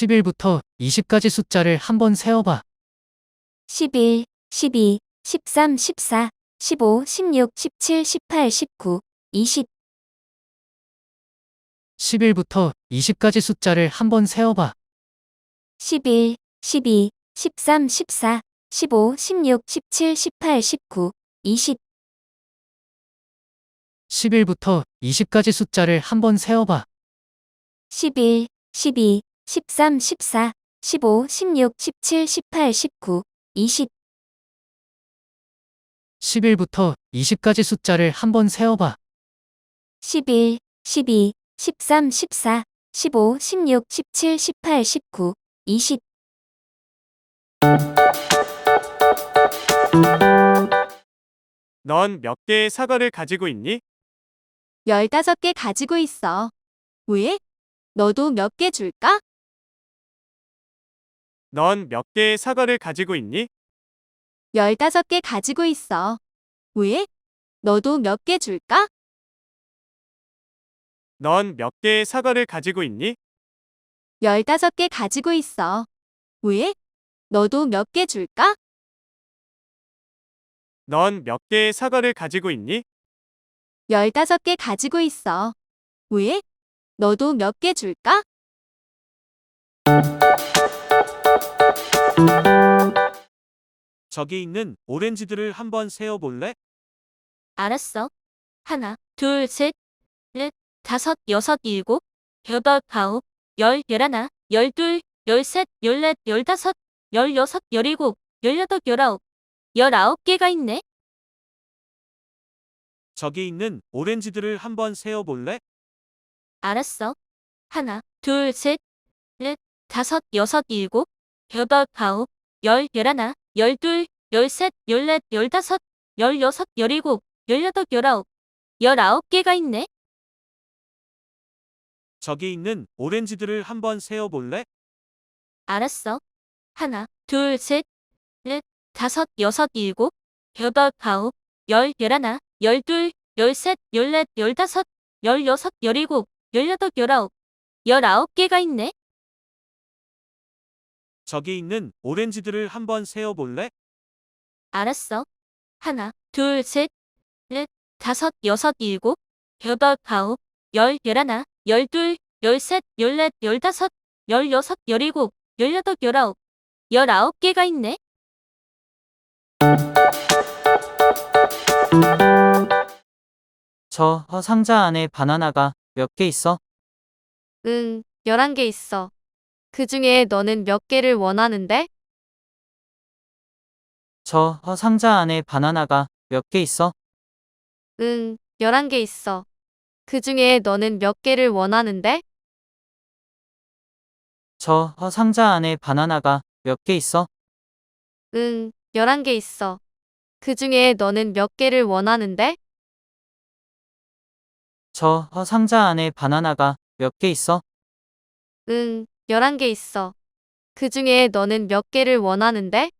11부터 20까지 숫자를 한번 세어봐. 11, 12, 13, 14, 15, 16, 17, 18, 19, 20, 11부터 20까지 숫자를 한번 세어봐. 11, 12, 13, 14, 15, 16, 17, 18, 19, 20, 11부터 20까지 숫자를 한번 세어봐. 11, 12, 13, 14, 15, 16, 17, 18, 19, 20, 11부터 20까지 숫자를 한번 세어봐. 11, 12, 13, 14, 15, 16, 17, 18, 19, 20, 넌 몇 개의 사과를 가지고 있니? 15개 가지고 있어. 왜? 너도 몇 개 줄까? 넌 몇 개의 사과를 가지고 있니? 15개 가지고 있어. 왜? 너도 몇 개 줄까? 넌 몇 개의 사과를 가지고 있니? 15개 가지고 있어. 왜? 너도 몇 개 줄까? 넌 몇 개의 사과를 가지고 있니? 15개 가지고 있어. 왜? 너도 몇 개 줄까? 저기 있는 오렌지들을 한번 세어볼래? 알았어. 하나, 둘, 셋, 넷, 다섯, 여섯, 일곱, 여덟, 아홉, 열, 열하나, 열둘, 열셋, 열넷, 열다섯, 열여섯, 열일곱, 열여덟, 열아홉, 열아홉 개가 있네. 저기 있는 오렌지들을 한번 세어볼래? 알았어. 하나, 둘, 셋, 넷, 다섯, 여섯, 일곱, 여덟, 아홉, 열, 열하나, 열둘, 열셋, 열넷, 열다섯, 열여섯, 열일곱, 열여덟, 열아홉, 열아홉 개가 있네. 저기 있는 오렌지들을 한번 세어볼래? 알았어. 하나, 둘, 셋, 넷, 다섯, 여섯, 일곱, 여덟, 아홉, 열, 열하나, 열둘, 열셋, 열넷, 열다섯, 열여섯, 열일곱, 열여덟, 열아홉, 열아홉 개가 있네. 저기 있는 오렌지들을 한번 세어볼래? 알았어. 하나, 둘, 셋, 넷, 다섯, 여섯, 일곱, 여덟, 아홉, 열, 열하나, 열둘, 열셋, 열넷, 열다섯, 열여섯, 열일곱, 열여덟, 열아홉, 열아홉 개가 있네. 저 어, 상자 안에 바나나가 몇 개 있어? 응, 11개 있어. 그 중에 너는 몇 개를 원하는데? 저 어, 상자 안에 바나나가 몇 개 있어? 응, 11개 있어. 그 중에 너는 몇 개를 원하는데? 저 어, 상자 안에 바나나가 몇 개 있어? 응, 11개 있어. 그 중에 너는 몇 개를 원하는데? 저 어, 상자 안에 바나나가 몇 개 있어? 응, 11개 있어. 그 중에 너는 몇 개를 원하는데?